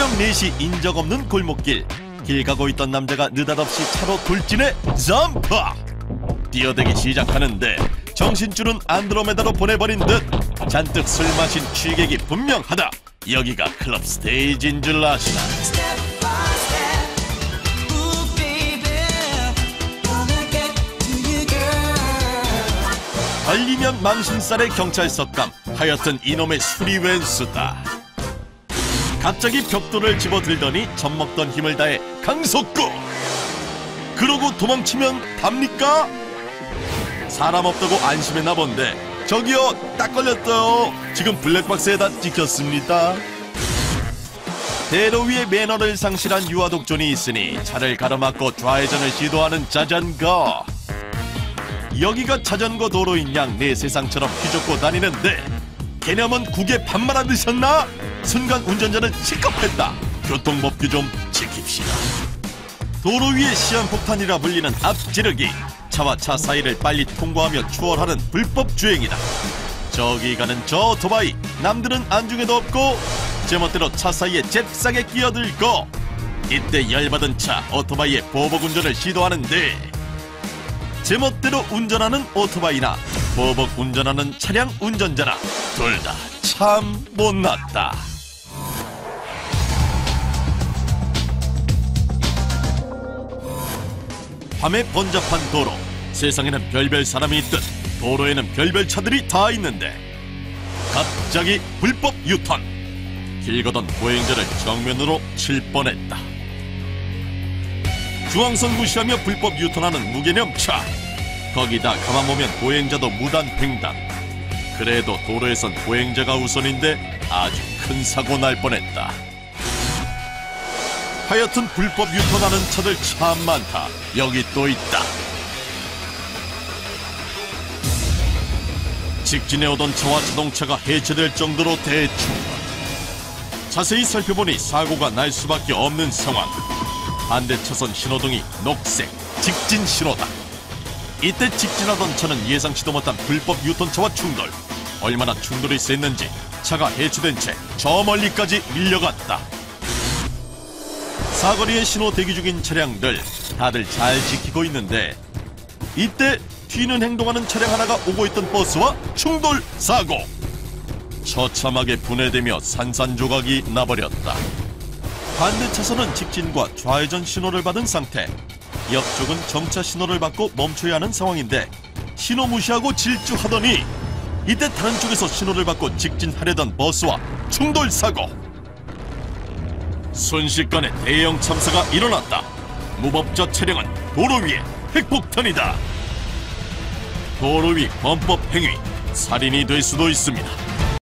새벽 4시 인적 없는 골목길. 길 가고 있던 남자가 느닷없이 차로 돌진해 점프! 뛰어대기 시작하는데 정신줄은 안드로메다로 보내버린 듯 잔뜩 술 마신 취객이 분명하다. 여기가 클럽 스테이지인 줄 아시나. 걸리면 망신살의 경찰서감. 하여튼 이놈의 술이 웬 수다 갑자기 벽돌을 집어들더니 젖먹던 힘을 다해 강속구 그러고 도망치면 답니까? 사람 없다고 안심했나 본데 저기요 딱 걸렸어요 지금 블랙박스에 다 찍혔습니다 대로 위에 매너를 상실한 유아독존이 있으니 차를 가로막고 좌회전을 시도하는 자전거 여기가 자전거 도로인 양 내 세상처럼 휘젓고 다니는데 개념은 국에 밥 말아 드셨나? 순간 운전자는 시급했다. 교통법규 좀 지킵시다. 도로 위에 시한폭탄이라 불리는 앞지르기. 차와 차 사이를 빨리 통과하며 추월하는 불법 주행이다. 저기 가는 저 오토바이 남들은 안중에도 없고 제멋대로 차 사이에 잽싸게 끼어들고 이때 열받은 차 오토바이의 보복 운전을 시도하는데 제멋대로 운전하는 오토바이나 보복 운전하는 차량 운전자나 둘다 참 못났다. 밤에 번잡한 도로 세상에는 별별 사람이 있듯 도로에는 별별 차들이 다 있는데 갑자기 불법 유턴 길 걷던 보행자를 정면으로 칠 뻔했다. 중앙선 무시하며 불법 유턴하는 무개념 차. 거기다 가만 보면 보행자도 무단 횡단. 그래도 도로에선 보행자가 우선인데 아주 큰 사고 날 뻔했다. 하여튼 불법 유턴하는 차들 참 많다. 여기 또 있다. 직진해 오던 차와 자동차가 해체될 정도로 대충. 자세히 살펴보니 사고가 날 수밖에 없는 상황. 반대 차선 신호등이 녹색 직진 신호다. 이때 직진하던 차는 예상치도 못한 불법 유턴차와 충돌. 얼마나 충돌이 셌는지 차가 해체된 채 저 멀리까지 밀려갔다. 사거리에 신호 대기 중인 차량들 다들 잘 지키고 있는데 이때 튀는 행동하는 차량 하나가 오고 있던 버스와 충돌 사고. 처참하게 분해되며 산산조각이 나버렸다. 반대 차선은 직진과 좌회전 신호를 받은 상태. 옆쪽은 정차 신호를 받고 멈춰야 하는 상황인데 신호 무시하고 질주하더니 이때 다른 쪽에서 신호를 받고 직진하려던 버스와 충돌 사고. 순식간에 대형 참사가 일어났다. 무법자 차량은 도로 위에 핵폭탄이다. 도로 위 범법 행위, 살인이 될 수도 있습니다.